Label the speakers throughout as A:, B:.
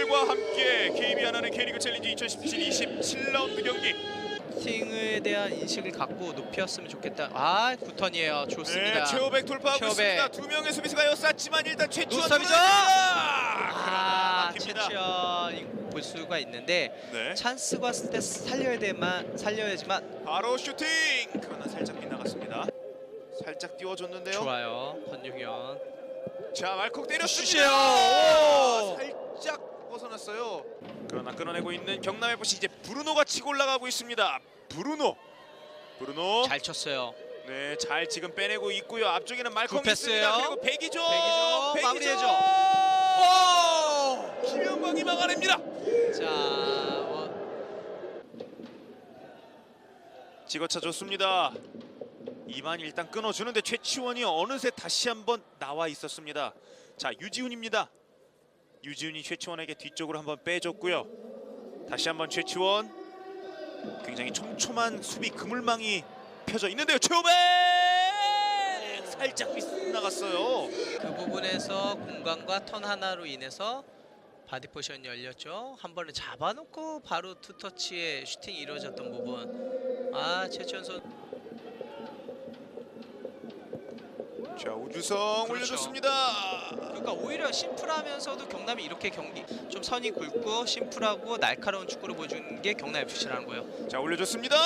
A: 오늘과 함께 KB 하나는 K리그 챌린지 2017 27라운드 경기
B: 팅에 대한 인식을 갖고 높였으면 좋겠다. 아, 굿턴이에요. 좋습니다.
A: 네, 최호백 돌파하고. 있습니다. 두 명의 수비수가 였었지만 일단 최치원
B: 노스톱이죠?
A: 아.
B: 최치원 볼 수가 있는데
A: 네,
B: 찬스가 왔을 때 살려야 되만 살려야지만
A: 바로 슈팅. 그러나 살짝 빗나갔습니다. 살짝 띄워줬는데요.
B: 좋아요. 권용현.
A: 자 말콕 때렸습니다.
B: 슛이에요. 오!
A: 살짝 벗어났어요. 그러나 끊어내고 있는 경남 FC 이제 브루노가 치고 올라가고 있습니다. 브루노. 브루노.
B: 잘 쳤어요.
A: 네, 잘 지금 빼내고 있고요. 앞쪽에는
B: 굿패스예요.
A: 있습니다. 그리고 백이죠.
B: 백이죠. 마무리해줘.
A: 오! 김현광이 막아냅니다.
B: 자, 어,
A: 찍어차 좋습니다. 이만 일단 끊어주는데 최치원이 어느새 다시 한번 나와 있었습니다. 자 유지훈입니다. 유지훈이 최치원에게 뒤쪽으로 한번 빼줬고요. 다시 한번 최치원. 굉장히 촘촘한 수비 그물망이 펴져 있는데요. 최호백 살짝 빗나갔어요.
B: 그 부분에서 공간과 턴 하나로 인해서 바디 포션이 열렸죠. 한 번에 잡아놓고 바로 투터치에 슈팅이 이루어졌던 부분. 아, 최치원 선
A: 자 우주성
B: 그렇죠.
A: 올려줬습니다.
B: 그러니까 오히려 심플하면서도 경남이 이렇게 경기 좀 선이 굵고 심플하고 날카로운 축구를 보여주는 게 경남 FC라는 거예요.
A: 자 올려줬습니다.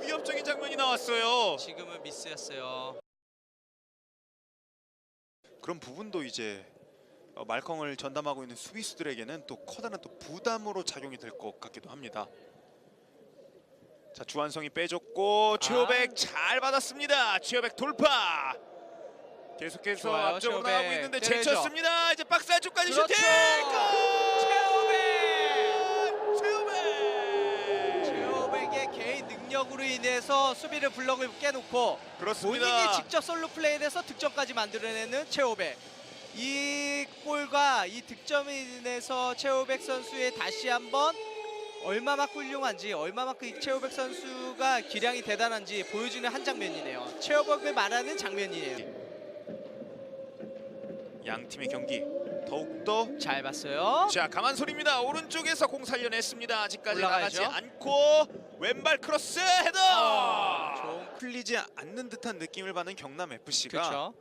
A: 위협적인 장면이 나왔어요.
B: 지금은 미스였어요.
A: 그런 부분도 이제 어, 말컹을 전담하고 있는 수비수들에게는 또 커다란 또 부담으로 작용이 될 것 같기도 합니다. 자 주한성이 빼줬고 최호백 잘 받았습니다. 최호백 돌파. 계속해서
B: 좋아요,
A: 앞쪽으로
B: 최호백.
A: 나가고 있는데
B: 때려야죠.
A: 제쳤습니다. 이제 박스 안쪽까지
B: 그렇죠.
A: 슈팅. 골! 최호백.
B: 최호백의 개인 능력으로 인해서 수비를 블럭을 깨놓고
A: 그렇습니다.
B: 본인이 직접 솔로 플레이에서 득점까지 만들어내는 최호백. 이 골과 이 득점에 인해서 최호백 선수의 다시 한번 얼마만큼 훌륭한지 얼마만큼 이 최호백 선수가 기량이 대단한지 보여주는 한 장면이네요. 최호백을 말하는 장면이에요.
A: 양 팀의 경기 더욱더
B: 잘 봤어요.
A: 자 강한 소리입니다. 오른쪽에서 공 살려냈습니다. 아직까지
B: 올라가야죠.
A: 나가지 않고 왼발 크로스 헤더.
B: 아, 좋은
A: 풀리지 않는 듯한 느낌을 받는 경남 FC가
B: 그렇죠.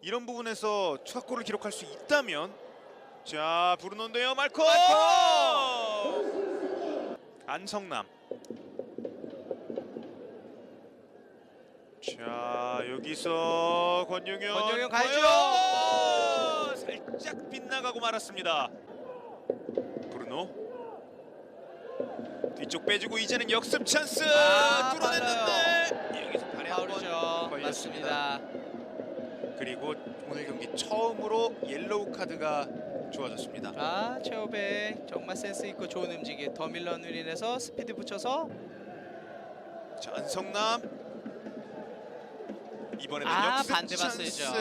A: 이런 부분에서 추가골을 기록할 수 있다면 자 부르노인데요 말코 안성남 자 여기서 권용현
B: 권용현 가야죠.
A: 살짝 빗나가고 말았습니다 브루노 뒤쪽 빼주고 이제는 역습 찬스
B: 아,
A: 뚫어냈는데 여기서 발에 한번.
B: 맞습니다.
A: 그리고 오늘 경기 처음으로 옐로우 카드가 주어졌습니다.
B: 아 최호백 정말 센스 있고 좋은 움직임 더밀런으로 인해서 스피드 붙여서
A: 자, 안성남 이번에는
B: 아,
A: 역습
B: 반대
A: 찬스. 자,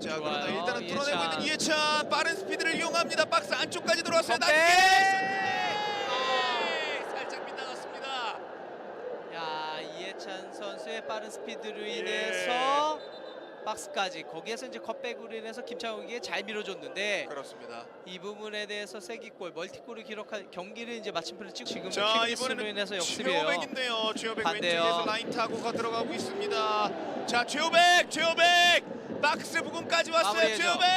B: 좋아요.
A: 그러나 일단은 뚫어내고
B: 이해찬.
A: 있는 이해찬 빠른 스피드를 이용합니다. 박스 안쪽까지 들어왔어요.
B: 선배!
A: 낮게 슈팅! 살짝 빗나갔습니다.
B: 야 이해찬 선수의 빠른 스피드로
A: 예.
B: 인해서 박스까지 거기에서 이제 컷백으로 인해서 김창욱이 잘 밀어줬는데
A: 그렇습니다.
B: 이 부분에 대해서 세기골 멀티골을 기록한 경기를 이제 마침표를 찍고 지금
A: 자, 이번에는
B: 인해서 역습이에요.
A: 최호백인데요. 최호백. 왼쪽에서 라인 타고가 들어가고 있습니다. 자, 최호백, 최호백 박스 부근까지 왔어요. 최호백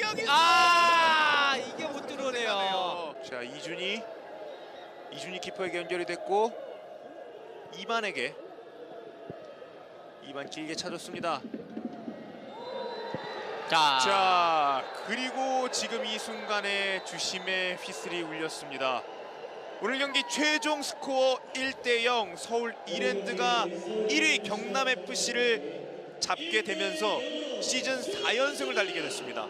A: 여기서
B: 아 이게 못 들어오네요.
A: 자, 이준이 이준이 키퍼에게 연결이 됐고 이반에게 이반 길게 차줬습니다.
B: 자,
A: 자, 그리고 지금 이 순간에 주심의 휘슬이 울렸습니다. 오늘 경기 최종 스코어 1대 0 서울 이랜드가 1위 경남 FC를 잡게 되면서 시즌 4연승을 달리게 됐습니다.